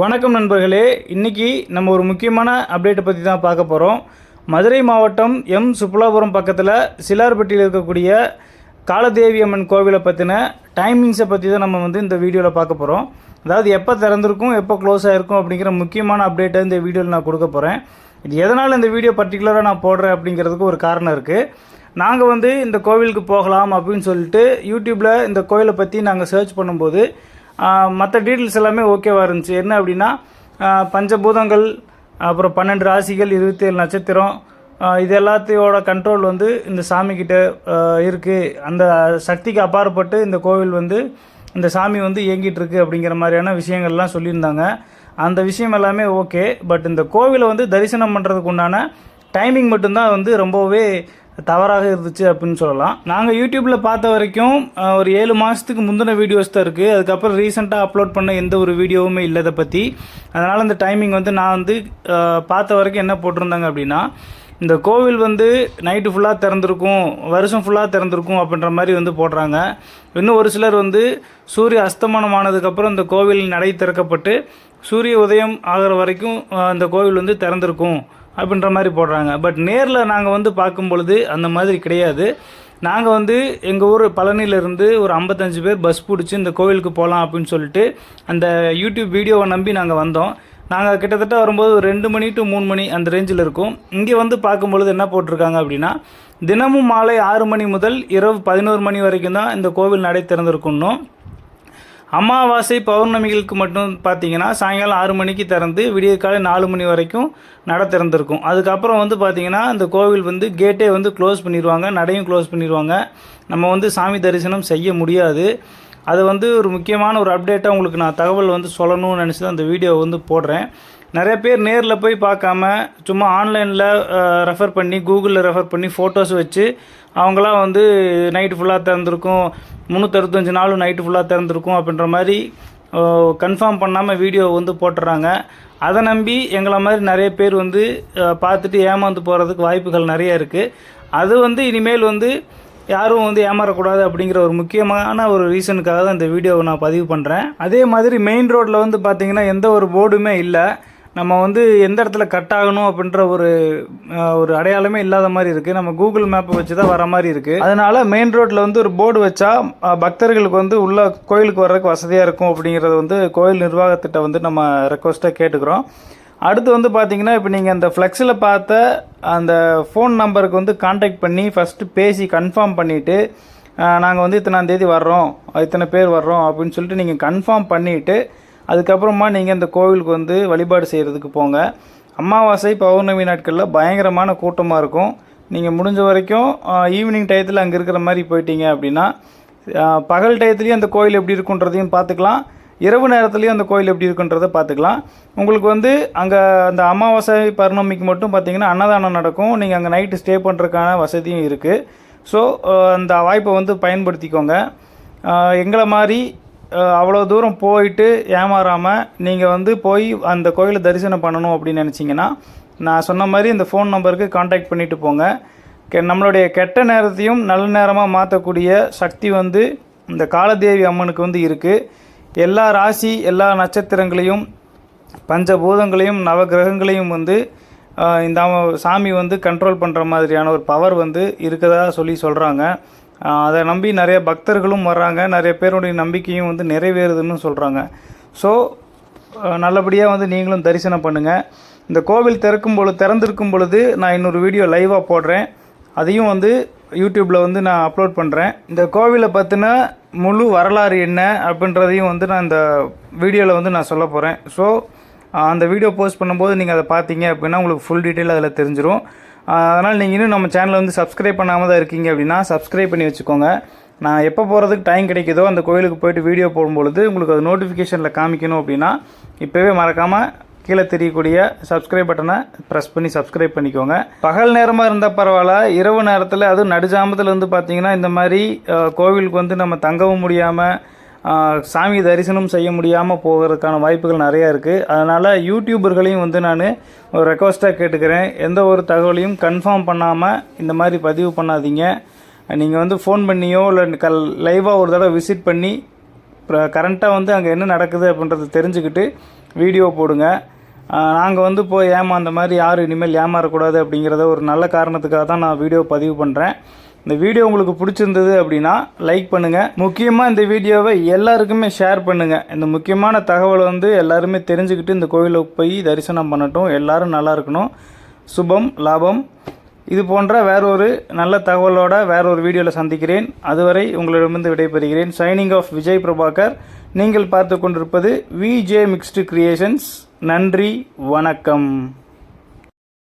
வணக்கம் நண்பர்களே. இன்றைக்கி நம்ம ஒரு முக்கியமான அப்டேட்டை பற்றி தான் பார்க்க போகிறோம் மதுரை மாவட்டம் எம். சுப்புலாபுரம் பக்கத்தில் சிலார்பட்டியில் இருக்கக்கூடிய காலதேவி அம்மன் கோவிலை பற்றின டைமிங்ஸை பற்றி தான் நம்ம வந்து இந்த வீடியோவில் பார்க்க போகிறோம் அதாவது எப்போ திறந்திருக்கும் எப்போ க்ளோஸ் ஆகிருக்கும் அப்படிங்கிற முக்கியமான அப்டேட்டை இந்த வீடியோவில் நான் கொடுக்க போகிறேன் இது எதனால் இந்த வீடியோ பர்டிகுலராக நான் போடுறேன் அப்படிங்கிறதுக்கு ஒரு காரணம் இருக்குது நாங்கள் வந்து இந்த கோவிலுக்கு போகலாம் அப்படின்னு சொல்லிட்டு யூடியூப்பில் இந்த கோவிலை பற்றி நாங்கள் சர்ச் பண்ணும்போது மற்ற டீட்டெயில்ஸ் எல்லாமே ஓகேவாக இருந்துச்சு. என்ன அப்படின்னா பஞ்சபூதங்கள் அப்புறம் பன்னெண்டு ராசிகள் இருபத்தி ஏழு நட்சத்திரம் இது எல்லாத்தையோட கண்ட்ரோல் வந்து இந்த சாமிக்கிட்ட இருக்குது அந்த சக்திக்கு அப்பாற்பட்டு இந்த கோவில் வந்து இந்த சாமி வந்து இயங்கிட்டு இருக்கு அப்படிங்கிற மாதிரியான விஷயங்கள்லாம் சொல்லியிருந்தாங்க. அந்த விஷயம் எல்லாமே ஓகே பட் இந்த கோவிலை வந்து தரிசனம் பண்ணுறதுக்கு உண்டான டைமிங் மட்டும்தான் வந்து ரொம்பவே தவறாக இருந்துச்சு அப்படின்னு சொல்லலாம். நாங்கள் யூடியூப்பில் பார்த்த வரைக்கும் ஒரு ஏழு மாதத்துக்கு முந்தின வீடியோஸ் தான் இருக்குது அதுக்கப்புறம் ரீசெண்டாக அப்லோட் பண்ண எந்த ஒரு வீடியோவுமே இல்லை இதை பற்றி அதனால் அந்த டைமிங் வந்து நான் வந்து பார்த்த வரைக்கும் என்ன போட்டிருந்தாங்க அப்படின்னா இந்த கோவில் வந்து நைட்டு ஃபுல்லாக திறந்துருக்கும் வருஷம் ஃபுல்லாக திறந்துருக்கும் அப்படின்ற மாதிரி வந்து போடுறாங்க. இன்னும் ஒரு சிலர் வந்து சூரிய அஸ்தமனம் ஆனதுக்கப்புறம் இந்த கோவில் நடை திறக்கப்பட்டு சூரிய உதயம் ஆகிற வரைக்கும் அந்த கோவில் வந்து திறந்திருக்கும். அப்படின்ற மாதிரி போடுறாங்க. பட் நேரில் நாங்கள் வந்து பார்க்கும் பொழுது அந்த மாதிரி கிடையாது. நாங்கள் வந்து எங்கள் ஊர் பழனியிலேருந்து ஒரு ஐம்பத்தஞ்சு பேர் பஸ் பிடிச்சி இந்த கோவிலுக்கு போகலாம் அப்படின்னு சொல்லிட்டு அந்த யூடியூப் வீடியோவை நம்பி நாங்கள் வந்தோம். நாங்கள் கிட்டத்தட்ட வரும்போது ஒரு ரெண்டு மணி டு மூணு மணி அந்த ரேஞ்சில் இருக்கும். இங்கே வந்து பார்க்கும்பொழுது என்ன போட்டிருக்காங்க அப்படின்னா தினமும் மாலை ஆறு மணி முதல் இரவு பதினோரு மணி வரைக்கும் தான் இந்த கோவில் நடை திறந்திருக்கணும் அமாவாசை பௌர்ணமிகளுக்கு மட்டும் பார்த்தீங்கன்னா சாயங்காலம் ஆறு மணிக்கு திறந்து விடிய காலை நாலு மணி வரைக்கும் நட திறந்துருக்கும். அதுக்கப்புறம் வந்து பார்த்தீங்கன்னா இந்த கோவில் வந்து கேட்டே வந்து க்ளோஸ் பண்ணிடுவாங்க நடையும் க்ளோஸ் பண்ணிடுவாங்க நம்ம வந்து சாமி தரிசனம் செய்ய முடியாது. அது வந்து ஒரு முக்கியமான ஒரு அப்டேட்டாக உங்களுக்கு நான் தகவல் வந்து சொல்லணும்னு நினச்சி தான் அந்த வீடியோ வந்து போடுறேன். நிறைய பேர் நேரில் போய் பார்க்காம சும்மா ஆன்லைனில் ரெஃபர் பண்ணி கூகுளில் ரெஃபர் பண்ணி ஃபோட்டோஸ் வச்சு அவங்களாம் வந்து நைட்டு ஃபுல்லாக திறந்துருக்கும். முந்நூற்றறுபத்தஞ்சு நாளும் நைட்டு ஃபுல்லாக திறந்துருக்கும் அப்படின்ற மாதிரி கன்ஃபார்ம் பண்ணாமல் வீடியோ வந்து போட்டுறாங்க. அதை நம்பி எங்களை மாதிரி நிறைய பேர் வந்து பார்த்துட்டு ஏமாந்து போகிறதுக்கு வாய்ப்புகள் நிறைய இருக்குது அது வந்து இனிமேல் வந்து யாரும் வந்து ஏமாறக்கூடாது அப்படிங்கிற ஒரு முக்கியமான ஒரு ரீசனுக்காக தான் இந்த வீடியோவை நான் பதிவு பண்ணுறேன் அதே மாதிரி மெயின் ரோட்டில் வந்து பார்த்திங்கன்னா எந்த ஒரு போர்டுமே இல்லை. நம்ம வந்து எந்த இடத்துல கட் ஆகணும் அப்படின்ற ஒரு ஒரு அடையாளமே இல்லாத மாதிரி இருக்குது நம்ம கூகுள் மேப்பை வச்சு தான் வர மாதிரி இருக்குது அதனால் மெயின் ரோட்டில் வந்து ஒரு போர்டு வச்சா பக்தர்களுக்கு வந்து உள்ள கோயிலுக்கு வர்றதுக்கு வசதியாக இருக்கும் அப்படிங்கிறது வந்து கோயில் நிர்வாகத்திட்ட வந்து நம்ம ரெக்வஸ்ட்டாக கேட்டுக்கிறோம். அடுத்து வந்து பார்த்தீங்கன்னா இப்போ நீங்கள் அந்த ஃப்ளெக்ஸில் பார்த்த அந்த ஃபோன் நம்பருக்கு வந்து காண்டாக்ட் பண்ணி ஃபஸ்ட்டு பேசி கன்ஃபார்ம் பண்ணிவிட்டு நாங்கள் வந்து இத்தனாந்தேதி வர்றோம் இத்தனை பேர் வர்றோம் அப்படின்னு சொல்லிட்டு நீங்கள் கன்ஃபார்ம் பண்ணிவிட்டு அதுக்கப்புறமா நீங்கள் இந்த கோவிலுக்கு வந்து வழிபாடு செய்கிறதுக்கு போங்க. அமாவாசை பௌர்ணமி நாட்களில் பயங்கரமான கூட்டமாக இருக்கும். நீங்கள் முடிஞ்ச வரைக்கும் ஈவினிங் டயத்தில் அங்கே இருக்கிற மாதிரி போயிட்டீங்க அப்படின்னா பகல் டயத்துலேயும் அந்த கோயில் எப்படி இருக்குன்றதையும் பார்த்துக்கலாம். இரவு நேரத்துலையும் அந்த கோயில் எப்படி இருக்குன்றதை பார்த்துக்கலாம். உங்களுக்கு வந்து அங்கே அந்த அமாவாசை பௌர்ணமிக்கு மட்டும் பார்த்தீங்கன்னா அன்னதானம் நடக்கும். நீங்கள் அங்கே நைட்டு ஸ்டே பண்ணுறதுக்கான வசதியும் இருக்குது ஸோ அந்த வாய்ப்பை வந்து பயன்படுத்திக்கோங்க. எங்களை மாதிரி அவ்வளோ தூரம் போயிட்டு ஏமாறாமல் நீங்கள் வந்து போய் அந்த கோயிலை தரிசனம் பண்ணணும் அப்படின்னு நினச்சிங்கன்னா நான் சொன்ன மாதிரி இந்த ஃபோன் நம்பருக்கு காண்டாக்ட் பண்ணிட்டு போங்க. கெ நம்மளுடைய கெட்ட நேரத்தையும் நல்ல நேரமாக மாற்றக்கூடிய சக்தி வந்து இந்த காலதேவி அம்மனுக்கு வந்து இருக்குது எல்லா ராசி எல்லா நட்சத்திரங்களையும் பஞ்சபூதங்களையும் நவகிரகங்களையும் வந்து இந்த சாமி வந்து கண்ட்ரோல் பண்ணுற மாதிரியான ஒரு பவர் வந்து இருக்கிறதா சொல்லி சொல்கிறாங்க அதை நம்பி நிறைய பக்தர்களும் வர்றாங்க. நிறைய பேருடைய நம்பிக்கையும் வந்து நிறைவேறுதுன்னு சொல்கிறாங்க ஸோ நல்லபடியாக வந்து நீங்களும் தரிசனம் பண்ணுங்கள் இந்த கோவில் திறக்கும் பொழுது திறந்திருக்கும் பொழுது நான் இன்னொரு வீடியோ லைவாக போடுறேன். அதையும் வந்து யூடியூப்பில் வந்து நான் அப்லோட் பண்ணுறேன் இந்த கோவிலை பற்றின முழு வரலாறு என்ன அப்படின்றதையும் வந்து நான் இந்த வீடியோவில் வந்து நான் சொல்ல போகிறேன் ஸோ அந்த வீடியோ போஸ்ட் பண்ணும்போது நீங்கள் அதை பார்த்தீங்க அப்படின்னா உங்களுக்கு ஃபுல் டீட்டெயில் அதில் தெரிஞ்சிடும் அதனால் நீங்கள் இன்னும் நம்ம சேனலை வந்து சப்ஸ்கிரைப் பண்ணாமல் தான் இருக்கீங்க அப்படின்னா சப்ஸ்கிரைப் பண்ணி வச்சுக்கோங்க. நான் எப்போ போகிறதுக்கு டைம் கிடைக்குதோ அந்த கோயிலுக்கு போயிட்டு வீடியோ போடும்பொழுது உங்களுக்கு அது நோட்டிஃபிகேஷனில் காமிக்கணும் அப்படின்னா இப்போவே மறக்காமல் கீழே தெரியக்கூடிய சப்ஸ்கிரைப் பட்டனை ப்ரெஸ் பண்ணி சப்ஸ்கிரைப் பண்ணிக்கோங்க. பகல் நேரமாக இருந்தால் பரவாயில்ல இரவு நேரத்தில் அதுவும் நடுஜாமத்தில் வந்து பார்த்தீங்கன்னா இந்த மாதிரி கோவிலுக்கு வந்து நம்ம தங்கவும் முடியாமல் சாமி தரிசனம் செய்ய முடியாமல் போகிறதுக்கான வாய்ப்புகள் நிறையா இருக்குது அதனால் யூடியூபர்களையும் வந்து நான் ஒரு ரெக்வஸ்ட்டாக கேட்டுக்கிறேன். எந்த ஒரு தகவலையும் கன்ஃபார்ம் பண்ணாமல் இந்த மாதிரி பதிவு பண்ணாதீங்க. நீங்கள் வந்து ஃபோன் பண்ணியோ இல்லை கல் லைவாக ஒரு தடவை விசிட் பண்ணி கரண்ட்டாக வந்து அங்கே என்ன நடக்குது அப்படின்றத தெரிஞ்சுக்கிட்டு வீடியோ போடுங்க. நாங்கள் வந்து போய் ஏமாந்த மாதிரி யாரும் இனிமேல் ஏமாறக்கூடாது அப்படிங்கிறத ஒரு நல்ல காரணத்துக்காக தான் நான் வீடியோ பதிவு பண்ணுறேன் இந்த வீடியோ உங்களுக்கு பிடிச்சிருந்தது அப்படின்னா லைக் பண்ணுங்கள் முக்கியமாக இந்த வீடியோவை எல்லாருக்குமே ஷேர் பண்ணுங்கள் இந்த முக்கியமான தகவலை வந்து எல்லாருமே தெரிஞ்சுக்கிட்டு இந்த கோயிலுக்கு போய் தரிசனம் பண்ணட்டும். எல்லோரும் நல்லா இருக்கணும். சுபம் லாபம். இது போன்ற வேறொரு நல்ல தகவலோட வேற ஒரு வீடியோவில் சந்திக்கிறேன். அதுவரை உங்களிடமிருந்து விடைபெறுகிறேன். Signing off Vijay Prabhakar. நீங்கள் பார்த்து கொண்டிருப்பது விஜே மிக்ஸ்டு கிரியேஷன்ஸ் நன்றி வணக்கம்.